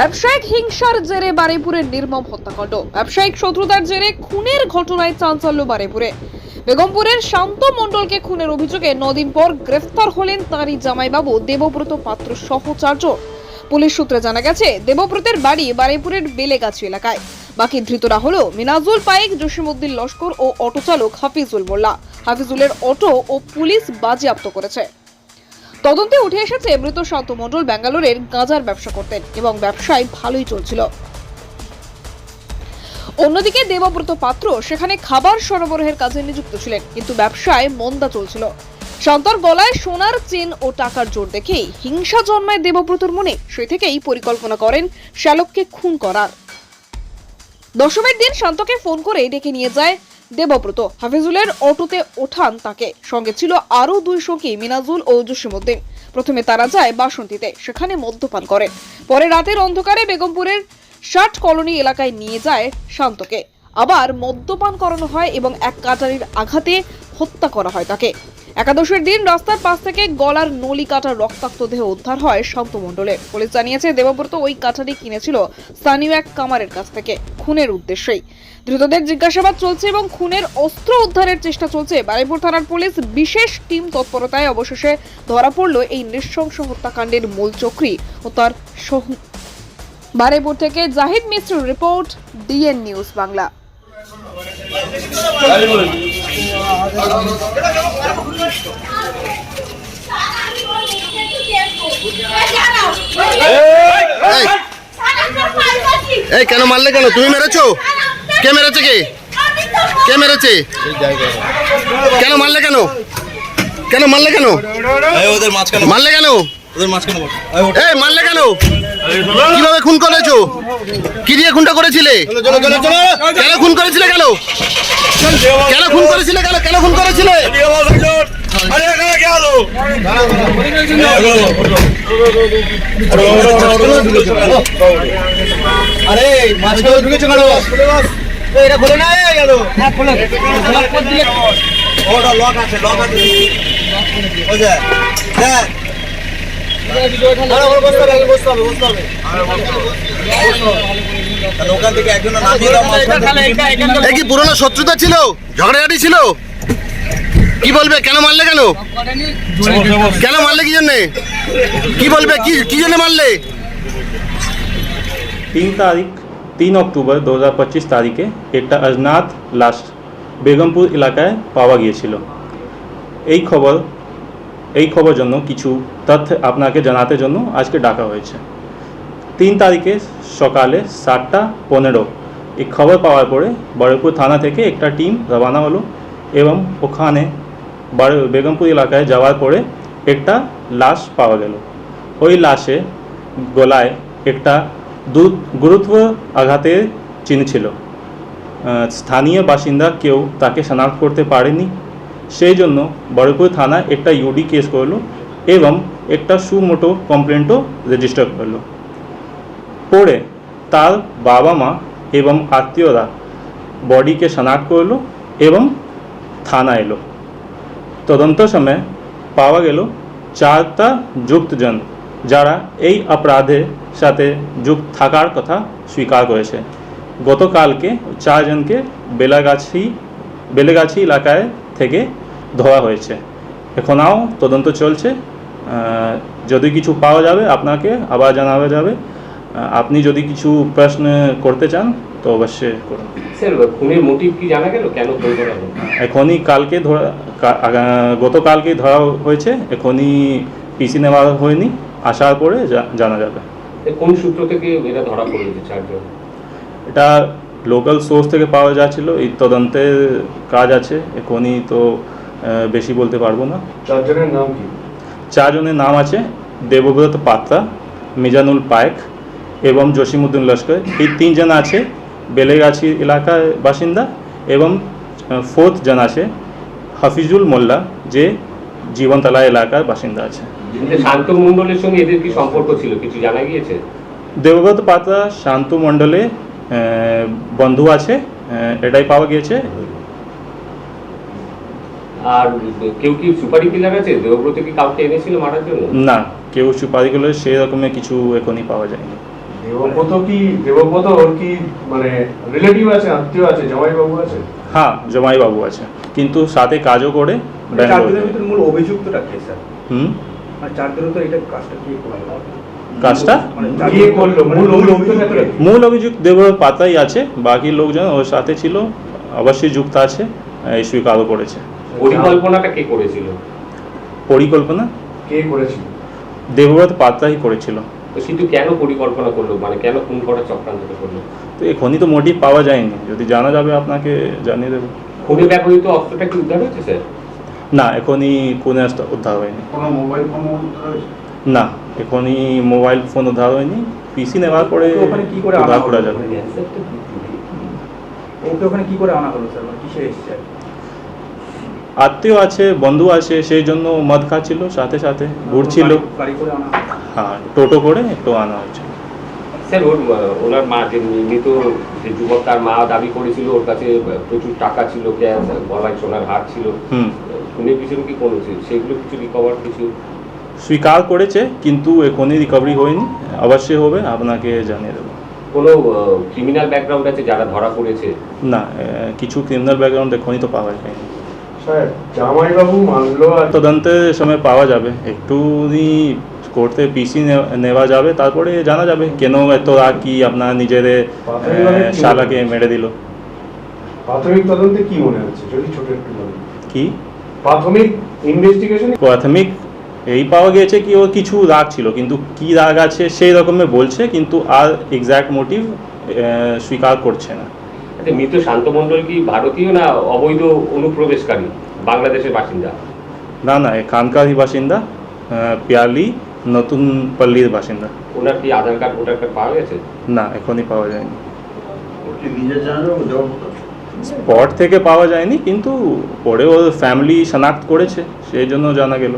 ব্যবসায়িক হিংসার জেরে বারুইপুরের নির্মম হত্যাকাণ্ড। ব্যবসায়িক শত্রুতার জেরে খুনের ঘটনায় চাঞ্চল্য বারেপুরে। বেগমপুরের শান্ত মণ্ডলকে খুনের অভিযোগে নদিন পর গ্রেফতার হলেন তাঁরই জামাইবাবু দেবব্রত পাত্র সহ চারজন পুলিশ সূত্রে জানা গেছে, দেবব্রতের বাড়ি বারুইপুরের বেলেগাছি এলাকায়। বাকি ধৃতরা হল মিনাজুল পাইক জসিমউদ্দিন লস্কর ও অটো চালক হাফিজুল মোল্লা। হাফিজুলের অটো ও পুলিশ বাজেয়াপ্ত করেছে। তদন্তে উঠে এসেছে মৃত শান্ত মণ্ডল ব্যাঙ্গালোরের গাঁজার ব্যবসা করতেন এবং ব্যবসায় ভালোই চলছিল। অন্যদিকে দেবব্রত পাত্র সেখানে খাবার সরবরাহের কাজে নিযুক্ত ছিলেন, কিন্তু ব্যবসায় মন্দা চলছিল। শান্তর গলায় সোনার চেন ও টাকার জোর দেখেই হিংসা জন্মায় দেবব্রতর মনে। সে থেকেই পরিকল্পনা করেন শ্যালককে খুন করার। দশমের দিন শান্তকে ফোন করে ডেকে নিয়ে যায় দেবব্রত। হাফিজুলের অটোতে ওঠান তাকে। সঙ্গে ছিল আরও দুই সঙ্গী মিনাজুল ও জসিমুদ্দিন প্রথমে তারা যায় বাসন্তীতে, সেখানে মদ্যপান করে। পরে রাতের অন্ধকারে বেগমপুরের ষাট কলোনি এলাকায় নিয়ে যায় শান্তকে। আবার মদ্যপান করানো হয় এবং এক কাটারির আঘাতে হত্যা করা হয় তাকে। একাদশের দিন রাস্তার পাশ থেকে গলার নলি কাটার রক্তাক্ত দেহ উদ্ধার হয় শান্ত পুলিশ জানিয়েছে, দেবব্রত ওই কাঠারি কিনেছিল স্থানীয় এক কামারের কাছ থেকে, খুনের উদ্দেশ্যেই। ধৃতদের জিজ্ঞাসাবাদ চলছে এবং খুনের অস্ত্র উদ্ধারের চেষ্টা চলছে। বারুইপুর থানার পুলিশ বিশেষ টিম তৎপরতায় অবশেষে ধরা পড়ল এই নৃশংস হত্যাকাণ্ডের মূল চক্রী ও তার বারুইপুর থেকে Zahid Mishra report, DN news Bangla. এই এই কেন মারলে কেন? তুমি মেরেছো? কে মেরেছে কে? কে মেরেছে? কেন মারলে কেন? কেন মারলে কেন? ওদের মাঝখানে মারলে কেন? ওদের মাঝখানে এই মারলে কেন? কীভাবে খুন করেছ? কি দিয়ে খুনটা করেছিলে? চলো চলো চলো। কেন খুন করেছিলে কেন? কেন খুন করেছিলে? কেন কেন খুন করেছিলে? আরে মাঝখানে ঢুকেছে কেন? এটা খুলে না গেল ওটা লক আছে লক আছে। হ্যাঁ আরে বসতে হবে বসতে হবে বসতে হবে। তাহলে ওখান থেকে একজন নামিয়ে দাও মাঝখান থেকে। এ কি পুরনো শত্রুতা ছিল? ঝগড়াঝাটি ছিল? কি বলবে? কেন মারলে কেন? কেন মারলে কি জন্যে? কি বলবে? কি কি জন্য মারলে? তিন তারিখ তিন অক্টোবর দু হাজার পঁচিশ তারিখে একটা অজনাথ লাশ বেগমপুর এলাকায় পাওয়া গিয়েছিল। এই খবর এই খবর জন্য কিছু তথ্য আপনাকে জানাতে জন্য আজকে ডাকা হয়েছে। তিন তারিখে সকালে সাতটা পনেরো। এই খবর পাওয়ার পরে বড়পুর থানা থেকে একটা টিম রওনা হলো এবং ওখানে বড় বেগমপুর এলাকায় যাওয়ার পরে একটা লাশ পাওয়া গেল। ওই লাশে গলায় একটা গুরুত্ব আঘাতের চিহ্ন ছিল। স্থানীয় বাসিন্দা কেউ তাকে শনাক্ত করতে পারেনি। সেই জন্য বড়পুর থানা একটা ইউডি কেস করল এবং একটা সুমোটো কমপ্লেন্টও রেজিস্টার করল। পরে তার বাবা মা এবং আত্মীয়রা বডিকে শনাক্ত করল এবং থানা এলো। তদন্ত সময় পাওয়া গেল চারটা যুক্তজন যারা এই অপরাধের সাথে যুক্ত থাকার কথা স্বীকার করেছে। গতকালকে চারজনকে বেলাগাছি, বেলেগাছি এলাকায় থেকে ধরা হয়েছে। এখনও তদন্ত চলছে। যদি কিছু পাওয়া যাবে আপনাকে আবার জানানো যাবে। আপনি যদি কিছু প্রশ্ন করতে চান তো অবশ্যই করুন। খুনের মোটিভ কি জানা গেল? কেন খুন করা হলো? এখনই কালকে ধরা গতকালকে ধরা হয়েছে এখনই পিসি নেওয়া হয়নি আসার পরে জানা যাবে। কোন সূত্র থেকে এরা ধরা চারজন? এটা লোকাল সোর্স থেকে পাওয়া যাচ্ছিল এই তদন্তের কাজ আছে এখনই তো বেশি বলতে পারব না। চারজনের নাম কি? চারজনের নাম আছে দেবব্রত পাত্রা মিজানুল পায়েক এবং জসিমুদ্দিন লস্কর এই তিনজন আছে বেলেগাছি এলাকার বাসিন্দা এবং ফোর্থ জন আছে হাফিজুল মোল্লা যে জীবনতলা এলাকার বাসিন্দা আছে। শান্ত মণ্ডলের সঙ্গে এদের কি সম্পর্ক ছিল? কিছু জানা গিয়েছে? দেবব্রত পাত্রা শান্তু মণ্ডলে বন্ধু আছে এটাই পাওয়া গিয়েছে। আর কেউ কি সুপারি কিলার আছে? দেবব্রত কি কাউকে এনেছিল মারার জন্য? না কেউ সুপারিগুলো সেই রকমের কিছু এখনই পাওয়া যায়নি। দেবব্রত কি দেবব্রত ওর কি মানে রিলেটিভ আছে আত্মীয় আছে জামাইবাবু আছে? হ্যাঁ জমাইবাবু আছে। কিন্তু সাথে কাজও করে মানে মূল অভিযুক্তটা কে স্যার? হুম? মানে চার দিনের তো এটা কাজটা কে কাজটা? মানে? মানে মূল অভিযুক্ত দেবব্রত পাতাই আছে বাকি লোকজন ওর সাথে ছিল অবশ্যই যুক্ত আছে এই স্বীকারও করেছে। পরিকল্পনাটা কে করেছিল? পরিকল্পনা? কে করেছিল? দেবব্রত পাত্রাই করেছিল। তো সিধু কেন পরিকল্পনা করল? মানে কেন খুন করার চক্রান্তটা করল? তো এখনই তো মোটিভ পাওয়া যায়নি। যদি জানা যাবে আপনাকে জানিয়ে দেবো। খুনে ব্যবহৃত অস্ত্রটা কি উদ্ধার হয়েছে স্যার? না এখনই কোনো একটা উদ্ধার হয়নি। কোনো মোবাইল ফোন না এখনই মোবাইল ফোন উদ্ধার হয়নি। পিসি নেওয়ার পরে ওখানে কি করে আনা উদ্ধার? করা যাবে। ওকে ওখানে কি করে আনা হলো স্যার? মানে কিসে এসছে আত্মীয় আছে বন্ধু আছে সেই জন্য মদ খাচ্ছিল সাথে সাথে ঘুরছিল? হ্যাঁ টোটো করে একটু আনা হয়েছে। স্যার ওর আহ, ওনার মা যে মৃত যে যুবক তার মা দাবি করেছিল ওর কাছে প্রচুর টাকা ছিল ক্যাশ গলায় সোনার হার ছিল। পিছনে কি সেগুলো কিছু রিকভার কিছু? স্বীকার করেছে কিন্তু এখনই রিকভারি হয়নি। অবশ্যই হবে আপনাকে জানিয়ে দেবো। কোনো ক্রিমিনাল ব্যাকগ্রাউন্ড আছে যারা ধরা পড়েছে? না কিছু ক্রিমিনাল ব্যাকগ্রাউন্ড এখনই তো পাওয়া যায়নি। জামাইবাবু মানলো আর তদন্তের সময় পাওয়া যাবে। একটুনি করতে পিসি নেওয়া যাবে তারপরে জানা যাবে কেন এত রাগ কি আপনার নিজের শালাকে মেরে দিল। প্রাথমিক তদন্তে কি মনে হচ্ছে? যদি ছোট একটু কি? প্রাথমিক ইনভেস্টিগেশন প্রাথমিক এই পাওয়া গেছে কি ওর কিছু রাগ ছিল কিন্তু কি রাগ আছে সেই রকমের বলছে কিন্তু আর এক্স্যাক্ট মোটিভ স্বীকার করছে না। মৃত শান্ত মণ্ডল কি ভারতীয় না অবৈধ অনুপ্রবেশকারী বাংলাদেশের বাসিন্দা? না না এখানকারই বাসিন্দা পিয়ালি নতুন পল্লীর বাসিন্দা। ওনার কি আধার কার্ড ভোটার কার্ড পাওয়া গেছে? না এখনই পাওয়া যায়নি। স্পট থেকে পাওয়া যায়নি কিন্তু পরে ওর ফ্যামিলি শনাক্ত করেছে সেই জন্য জানা গেল।